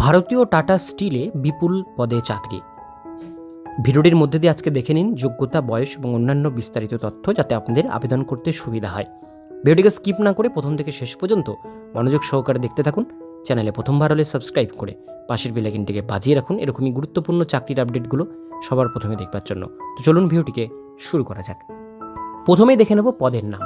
ভারতীয় টাটা স্টিলে বিপুল পদে চাকরি। ভিডিওটির মধ্যে দিয়ে আজকে দেখে নিন যোগ্যতা, বয়স এবং অন্যান্য বিস্তারিত তথ্য যাতে আপনাদের আবেদন করতে সুবিধা হয়। ভিডিওটিকে স্কিপ না করে প্রথম থেকে শেষ পর্যন্ত মনোযোগ সহকারে দেখতে থাকুন, চ্যানেলে প্রথমবার হলে সাবস্ক্রাইব করে পাশের বেলাইকিনটিকে বাজিয়ে রাখুন এরকমই গুরুত্বপূর্ণ চাকরির আপডেটগুলো সবার প্রথমে দেখবার জন্য। তো চলুন ভিডিওটিকে শুরু করা যাক। প্রথমেই দেখে নেব পদের নাম।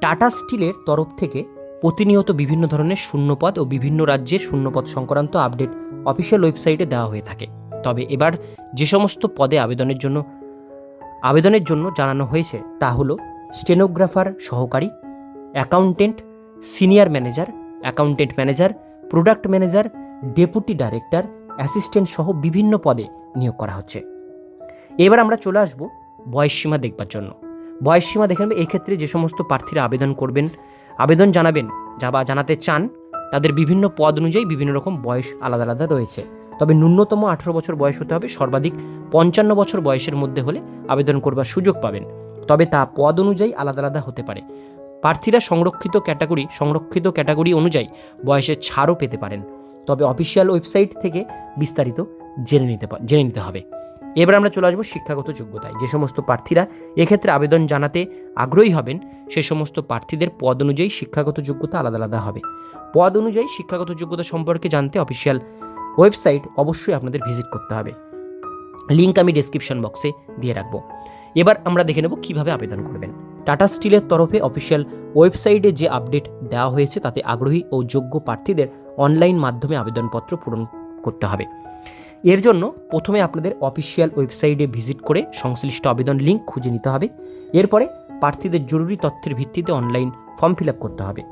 টাটা স্টিলের তরফ থেকে প্রতিনিয়ত বিভিন্ন ধরনের শূন্যপদ ও বিভিন্ন রাজ্যের শূন্যপদ সংক্রান্ত আপডেট অফিসিয়াল ওয়েবসাইটে দেওয়া হয়ে থাকে। তবে এবার যে সমস্ত পদে আবেদনের জন্য আবেদনের জন্য জানানো হয়েছে তা হলো স্টেনোগ্রাফার সহকারী, accountant, senior manager, accountant manager, product manager, deputy director, assistant সহ বিভিন্ন পদে নিয়োগ করা হচ্ছে। এবার আমরা চলে আসব বয়সসীমা দেখবার জন্য। বয়সসীমা দেখে নেবে, এক্ষেত্রে যে সমস্ত প্রার্থীরা আবেদন করবেন, আবেদন জানাবেন যা বা জানাতে চান, তাদের বিভিন্ন পদ অনুযায়ী বিভিন্ন রকম বয়স আলাদা আলাদা রয়েছে। তবে ন্যূনতম আঠেরো বছর বয়স হতে হবে, সর্বাধিক পঞ্চান্ন বছর বয়সের মধ্যে হলে আবেদন করবার সুযোগ পাবেন। তবে তা পদ অনুযায়ী আলাদা আলাদা হতে পারে। প্রার্থীরা সংরক্ষিত ক্যাটাগরি সংরক্ষিত ক্যাটাগরি অনুযায়ী বয়সের ছাড়ও পেতে পারেন। তবে অফিসিয়াল ওয়েবসাইট থেকে বিস্তারিত জেনে নিতে জেনে নিতে হবে। এবার আমরা চলে আসব শিক্ষাগত যোগ্যতায়। যে সমস্ত প্রার্থীরা এক্ষেত্রে আবেদন জানাতে আগ্রহী হবেন, সে সমস্ত প্রার্থীদের পদ অনুযায়ী শিক্ষাগত যোগ্যতা আলাদা আলাদা হবে। পদ অনুযায়ী শিক্ষাগত যোগ্যতা সম্পর্কে জানতে অফিসিয়াল ওয়েবসাইট অবশ্যই আপনাদের ভিজিট করতে হবে। লিঙ্ক আমি ডেসক্রিপশন বক্সে দিয়ে রাখব। এবার আমরা দেখে নেব কীভাবে আবেদন করবেন। টাটা স্টিলের তরফে অফিসিয়াল ওয়েবসাইটে যে আপডেট দেওয়া হয়েছে, তাতে আগ্রহী ও যোগ্য প্রার্থীদের অনলাইন মাধ্যমে আবেদনপত্র পূরণ করতে হবে। এর জন্য প্রথমে আপনাদের অফিসিয়াল ওয়েবসাইটে ভিজিট করে সংশ্লিষ্ট আবেদন লিঙ্ক খুঁজে নিতে হবে। এরপরে প্রার্থীদের জরুরি তথ্যের ভিত্তিতে অনলাইন ফর্ম ফিল আপ করতে হবে।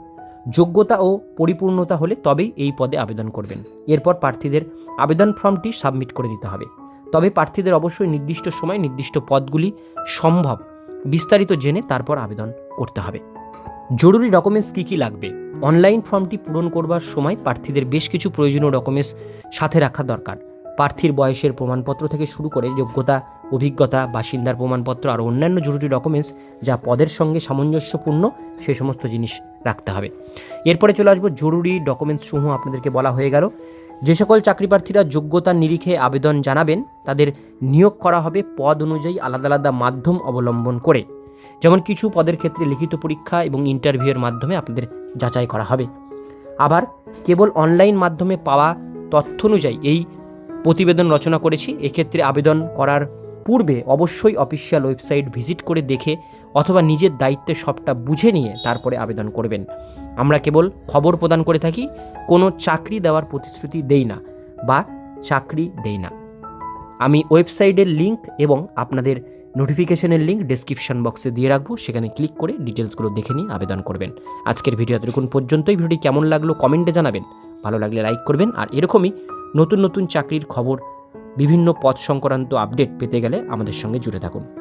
যোগ্যতা ও পরিপূর্ণতা হলে তবেই এই পদে আবেদন করবেন। এরপর প্রার্থীদের আবেদন ফর্মটি সাবমিট করে দিতে হবে। তবে প্রার্থীদের অবশ্যই নির্দিষ্ট সময় নির্দিষ্ট পদগুলি সম্ভব বিস্তারিত জেনে তারপর আবেদন করতে হবে। জরুরি ডকুমেন্টস কী কী লাগবে? অনলাইন ফর্মটি পূরণ করবার সময় প্রার্থীদের বেশ কিছু প্রয়োজনীয় ডকুমেন্টস সাথে রাখা দরকার। প্রার্থীর বয়সের প্রমাণপত্র থেকে শুরু করে যোগ্যতা, অভিজ্ঞতা, বাসিন্দার প্রমাণপত্র আর অন্যান্য জরুরি ডকুমেন্টস যা পদের সঙ্গে সামঞ্জস্যপূর্ণ, সে সমস্ত জিনিস রাখতে হবে। এরপরে চলে আসব জরুরি ডকুমেন্টস সমূহ আপনাদেরকে বলা হয়ে গেল। যে সকল চাকরি প্রার্থীরা যোগ্যতার নিরিখে আবেদন জানাবেন, তাদের নিয়োগ করা হবে পদ অনুযায়ী আলাদা আলাদা মাধ্যম অবলম্বন করে। যেমন কিছু পদের ক্ষেত্রে লিখিত পরীক্ষা এবং ইন্টারভিউয়ের মাধ্যমে আপনাদের যাচাই করা হবে। আবার কেবল অনলাইন মাধ্যমে পাওয়া তথ্য অনুযায়ী এই প্রতিবেদন রচনা করেছি। এক্ষেত্রে আবেদন করার পূর্বে অবশ্যই অফিসিয়াল ওয়েবসাইট ভিজিট করে দেখে অথবা নিজের দায়িত্বে সবটা বুঝে নিয়ে তারপরে আবেদন করবেন। আমরা কেবল খবর প্রদান করে থাকি, কোনো চাকরি দেওয়ার প্রতিশ্রুতি দেই না বা চাকরি দেই না। আমি ওয়েবসাইটের লিংক এবং আপনাদের নোটিফিকেশনের লিঙ্ক ডেসক্রিপশন বক্সে দিয়ে রাখব। সেখানে ক্লিক করে ডিটেলসগুলো দেখে নিয়ে আবেদন করবেন। আজকের ভিডিও এতটুকুন পর্যন্তই। ভিডিওটি কেমন লাগল কমেন্টে জানাবেন। ভালো লাগলে লাইক করবেন। আর এরকমই নতুন নতুন চাকরির খবর বিভিন্ন পদ সংক্রান্ত আপডেট পেতে গেলে আমাদের সঙ্গে জুড়ে থাকুন।